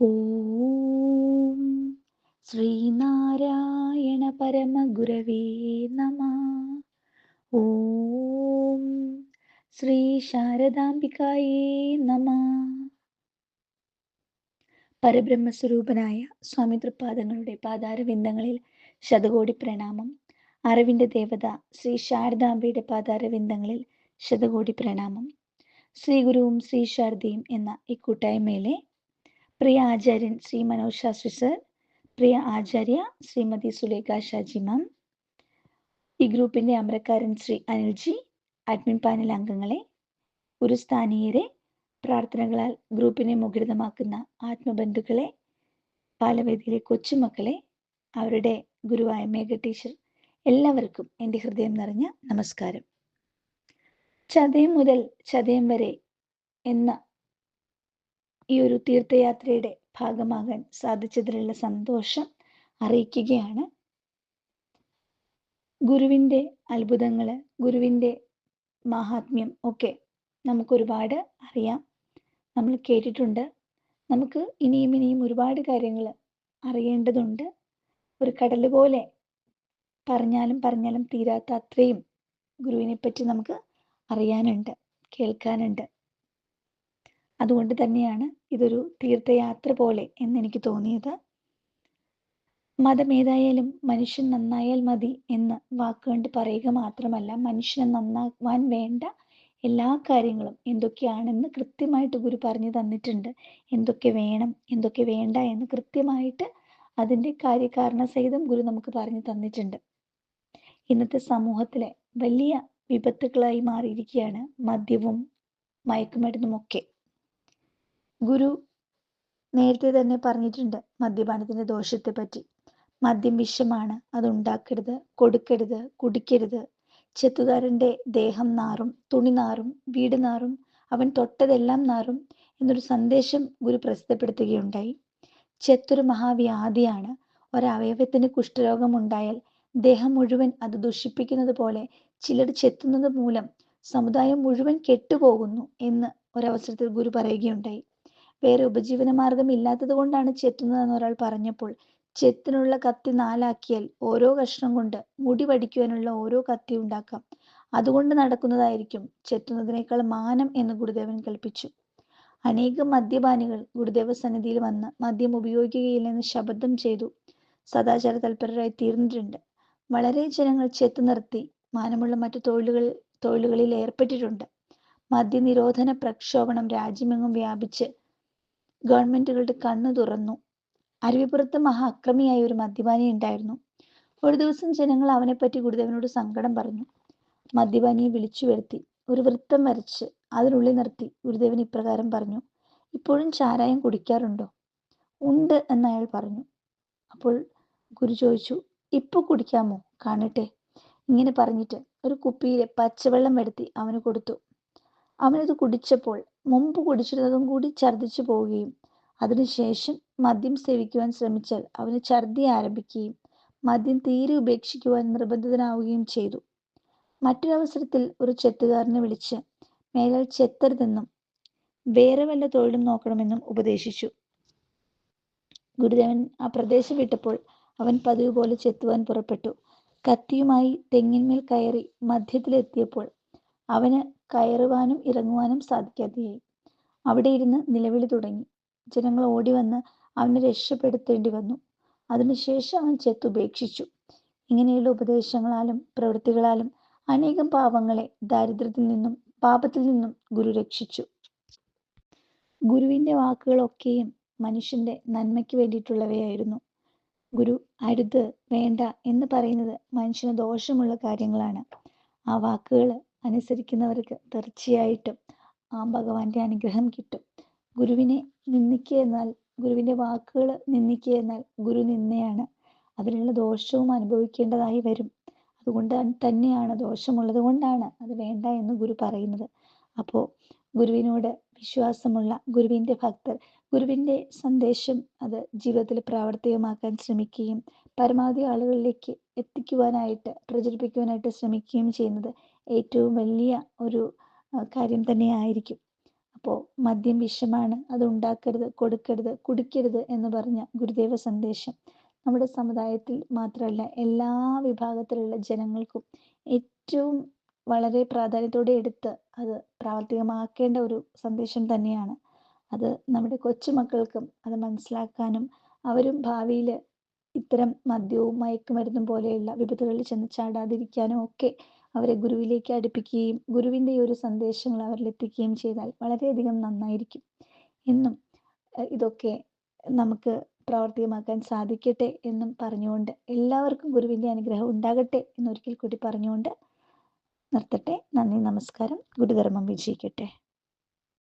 ഓം ശ്രീനാരായണ പരമഗുരവേ നമ. ഓം ശ്രീ ശാരദാംബികായേ നമ. പരബ്രഹ്മസ്വരൂപനായ സ്വാമി തൃപ്പാദങ്ങളുടെ പാതാരവിന്ദങ്ങളിൽ ശതകോടി പ്രണാമം. അറിവിന്റെ ദേവത ശ്രീ ശാരദാംബയുടെ പാതാരവിന്ദങ്ങളിൽ ശതകോടി പ്രണാമം. ശ്രീ ഗുരുവും ശ്രീ ശാരദയും എന്ന ഈ കൂട്ടായ്മയിലെ പ്രിയ ആചാര്യൻ ശ്രീ മനോജ് ശാസ്ത്രി സർ പ്രിയ ആചാര്യ ശ്രീമതി സുലേഖ ഷാജി മാം ഈ ഗ്രൂപ്പിന്റെ അമരക്കാരൻ ശ്രീ അനിൽജി അഡ്മിൻ പാനൽ അംഗങ്ങളെ ഗുരുസ്ഥാനീയരെ പ്രാർത്ഥനകളാൽ ഗ്രൂപ്പിനെ മുഖിതമാക്കുന്ന ആത്മബന്ധുക്കളെ ബാലവേദിയിലെ കൊച്ചുമക്കളെ അവരുടെ ഗുരുവായ മേഘ ടീച്ചർ എല്ലാവർക്കും എന്റെ ഹൃദയം നിറഞ്ഞ നമസ്കാരം. ചതയം മുതൽ ചതയം വരെ എന്ന ഈ ഒരു തീർത്ഥയാത്രയുടെ ഭാഗമാകാൻ സാധിച്ചതിലുള്ള സന്തോഷം അറിയിക്കുകയാണ്. ഗുരുവിന്റെ അത്ഭുതങ്ങൾ ഗുരുവിന്റെ മാഹാത്മ്യം ഒക്കെ നമുക്കൊരുപാട് അറിയാം. നമ്മൾ കേട്ടിട്ടുണ്ട്. നമുക്ക് ഇനിയും ഇനിയും ഒരുപാട് കാര്യങ്ങൾ അറിയേണ്ടതുണ്ട്. ഒരു കടൽ പോലെ പറഞ്ഞാലും പറഞ്ഞാലും തീരാത്ത അത്രയും ഗുരുവിനെ പറ്റി നമുക്ക് അറിയാനുണ്ട് കേൾക്കാനുണ്ട്. അതുകൊണ്ട് തന്നെയാണ് ഇതൊരു തീർത്ഥയാത്ര പോലെ എന്ന് എനിക്ക് തോന്നിയത്. മതം ഏതായാലും മനുഷ്യൻ നന്നായാൽ മതി എന്ന് വാക്കുകൊണ്ട് പറയുക മാത്രമല്ല മനുഷ്യനെ നന്നാവാൻ വേണ്ട എല്ലാ കാര്യങ്ങളും എന്തൊക്കെയാണെന്ന് കൃത്യമായിട്ട് ഗുരു പറഞ്ഞു തന്നിട്ടുണ്ട്. എന്തൊക്കെ വേണം എന്തൊക്കെ വേണ്ട എന്ന് കൃത്യമായിട്ട് അതിന്റെ കാര്യകാരണ സഹിതം ഗുരു നമുക്ക് പറഞ്ഞു തന്നിട്ടുണ്ട്. ഇന്നത്തെ സമൂഹത്തിലെ വലിയ വിപത്തുകളായി മാറിയിരിക്കുകയാണ് മദ്യവും മയക്കുമരുന്നും ഒക്കെ. ഗുരു നേരത്തെ തന്നെ പറഞ്ഞിട്ടുണ്ട് മദ്യപാനത്തിന്റെ ദോഷത്തെ പറ്റി മദ്യം വിഷമാണ് അത് ഉണ്ടാക്കരുത് കൊടുക്കരുത് കുടിക്കരുത്. ചെത്തുകാരന്റെ ദേഹം നാറും തുണി നാറും വീട് നാറും അവൻ തൊട്ടതെല്ലാം നാറും എന്നൊരു സന്ദേശം ഗുരു പ്രസിദ്ധപ്പെടുത്തുകയുണ്ടായി. ചെത്തൊരു മഹാവ്യാധിയാണ്. ഒരവയവത്തിന് കുഷ്ഠരോഗം ഉണ്ടായാൽ ദേഹം മുഴുവൻ അത് ദുഷിപ്പിക്കുന്നത് പോലെ ചിലർ ചെത്തുന്നത് മൂലം സമുദായം മുഴുവൻ കെട്ടുപോകുന്നു എന്ന് ഒരവസരത്തിൽ ഗുരു പറയുകയുണ്ടായി. വേറെ ഉപജീവന മാർഗം ഇല്ലാത്തത് കൊണ്ടാണ് ചെത്തുന്നതെന്ന് ഒരാൾ പറഞ്ഞപ്പോൾ ചെത്തിനുള്ള കത്തി നാലാക്കിയാൽ ഓരോ കഷ്ണം കൊണ്ട് മുടി പഠിക്കുവാനുള്ള ഓരോ കത്തി ഉണ്ടാക്കാം. അതുകൊണ്ട് നടക്കുന്നതായിരിക്കും ചെത്തുന്നതിനേക്കാൾ മാനം എന്ന് ഗുരുദേവൻ കൽപ്പിച്ചു. അനേകം മദ്യപാനികൾ ഗുരുദേവ സന്നിധിയിൽ വന്ന് മദ്യം ഉപയോഗിക്കുകയില്ലെന്ന് ശപഥം ചെയ്തു. സദാചാര തൽപരരായി തീർന്നിട്ടുണ്ട്. വളരെ ജനങ്ങൾ ചെത്തു നിർത്തി മാനമുള്ള മറ്റു തൊഴിലുകൾ തൊഴിലുകളിൽ ഏർപ്പെട്ടിട്ടുണ്ട്. മദ്യനിരോധന പ്രക്ഷോഭണം രാജ്യമെങ്ങും വ്യാപിച്ച് ഗവൺമെന്റുകളുടെ കണ്ണു തുറന്നു. അരുവിപ്പുറത്ത് മഹാ അക്രമിയായ ഒരു മദ്യപാനി ഉണ്ടായിരുന്നു. ഒരു ദിവസം ജനങ്ങൾ അവനെപ്പറ്റി ഗുരുദേവനോട് സങ്കടം പറഞ്ഞു. മദ്യപാനിയെ വിളിച്ചു വരുത്തി. ഒരു വൃത്തം വരച്ച് അതിനുള്ളിൽ നിർത്തി. ഗുരുദേവൻ ഇപ്രകാരം പറഞ്ഞു ഇപ്പോഴും ചാരായം കുടിക്കാറുണ്ടോ? ഉണ്ട് എന്ന് അയാൾ പറഞ്ഞു. അപ്പോൾ ഗുരു ചോദിച്ചു ഇപ്പൊ കുടിക്കാമോ? കാണട്ടെ. ഇങ്ങനെ പറഞ്ഞിട്ട് ഒരു കുപ്പിയിലെ പച്ചവെള്ളം വരുത്തി അവന് കൊടുത്തു. അവനത് കുടിച്ചപ്പോൾ മുമ്പ് കുടിച്ചിരുന്നതും കൂടി ഛർദ്ദിച്ചു പോവുകയും അതിനുശേഷം മദ്യം സേവിക്കുവാൻ ശ്രമിച്ചാൽ അവന് ഛർദി ആരംഭിക്കുകയും മദ്യം തീരെ ഉപേക്ഷിക്കുവാൻ നിർബന്ധിതനാവുകയും ചെയ്തു. മറ്റൊരവസരത്തിൽ ഒരു ചെത്തുകാരനെ വിളിച്ച് മേലാൽ ചെത്തരുതെന്നും വേറെ വല്ല തൊഴിലും നോക്കണമെന്നും ഉപദേശിച്ചു ഗുരുദേവൻ ആ പ്രദേശം വിട്ടപ്പോൾ അവൻ പതിവ് പോലെ ചെത്തുവാൻ പുറപ്പെട്ടു. കത്തിയുമായി തെങ്ങിന്മേൽ കയറി മധ്യത്തിലെത്തിയപ്പോൾ അവന് കയറുവാനും ഇറങ്ങുവാനും സാധിക്കാതെയായി. അവിടെ ഇരുന്ന് നിലവിളി തുടങ്ങി. ജനങ്ങൾ ഓടി വന്ന് അവനെ രക്ഷപ്പെടുത്തേണ്ടി വന്നു. അതിനുശേഷം അവൻ ചെത്തുപേക്ഷിച്ചു ഇങ്ങനെയുള്ള ഉപദേശങ്ങളാലും പ്രവൃത്തികളാലും അനേകം പാവങ്ങളെ ദാരിദ്ര്യത്തിൽ നിന്നും പാപത്തിൽ നിന്നും ഗുരു രക്ഷിച്ചു. ഗുരുവിന്റെ വാക്കുകളൊക്കെയും മനുഷ്യന്റെ നന്മയ്ക്ക് വേണ്ടിയിട്ടുള്ളവയായിരുന്നു. ഗുരു അരുത് വേണ്ട എന്ന് പറയുന്നത് മനുഷ്യന് ദോഷമുള്ള കാര്യങ്ങളാണ്. ആ വാക്കുകൾ അനുസരിക്കുന്നവർക്ക് തീർച്ചയായിട്ടും ആ ഭഗവാന്റെ അനുഗ്രഹം കിട്ടും. ഗുരുവിനെ നിന്ദിക്കുക എന്നാൽ ഗുരുവിന്റെ വാക്കുകൾ നിന്ദിക്കുക എന്നാൽ ഗുരു നിന്നയാണ്. അതിനുള്ള ദോഷവും അനുഭവിക്കേണ്ടതായി വരും. അതുകൊണ്ട് തന്നെയാണ് ദോഷമുള്ളത് കൊണ്ടാണ് അത് വേണ്ട എന്ന് ഗുരു പറയുന്നത്. അപ്പോൾ ഗുരുവിനോട് വിശ്വാസമുള്ള ഗുരുവിന്റെ ഭക്തർ ഗുരുവിന്റെ സന്ദേശം അത് ജീവിതത്തിൽ പ്രാവർത്തികമാക്കാൻ ശ്രമിക്കുകയും പരമാവധി ആളുകളിലേക്ക് എത്തിക്കുവാനായിട്ട് പ്രചരിപ്പിക്കുവാനായിട്ട് ശ്രമിക്കുകയും ചെയ്യുന്നത് ഏറ്റവും വലിയ ഒരു കാര്യം തന്നെയായിരിക്കും. അപ്പോൾ മദ്യം വിഷമാണ് അത് ഉണ്ടാക്കരുത് കൊടുക്കരുത് കുടിക്കരുത് എന്ന് പറഞ്ഞ ഗുരുദേവ സന്ദേശം നമ്മുടെ സമുദായത്തിൽ മാത്രമല്ല എല്ലാ വിഭാഗത്തിലുള്ള ജനങ്ങൾക്കും ഏറ്റവും വളരെ പ്രാധാന്യത്തോടെ എടുത്ത് അത് പ്രാവർത്തികമാക്കേണ്ട ഒരു സന്ദേശം തന്നെയാണ്. അത് നമ്മുടെ കൊച്ചുമക്കൾക്കും അത് മനസ്സിലാക്കാനും അവരും ഭാവിയിൽ ഇത്തരം മദ്യവും മയക്കുമരുന്നും പോലെയുള്ള വിപത്തുകളിൽ ചെന്ന് ചാടാതിരിക്കാനും ഒക്കെ അവരെ ഗുരുവിലേക്ക് അടുപ്പിക്കുകയും ഗുരുവിന്റെ ഒരു സന്ദേശങ്ങൾ അവരിൽ എത്തിക്കുകയും ചെയ്താൽ വളരെയധികം നന്നായിരിക്കും. എന്നും ഇതൊക്കെ നമുക്ക് പ്രാവർത്തികമാക്കാൻ സാധിക്കട്ടെ എന്നും പറഞ്ഞുകൊണ്ട് എല്ലാവർക്കും ഗുരുവിന്റെ അനുഗ്രഹം ഉണ്ടാകട്ടെ എന്നൊരിക്കൽ കൂടി പറഞ്ഞുകൊണ്ട് നിർത്തട്ടെ. നന്ദി നമസ്കാരം. ഗുരുധർമ്മം വിജയിക്കട്ടെ.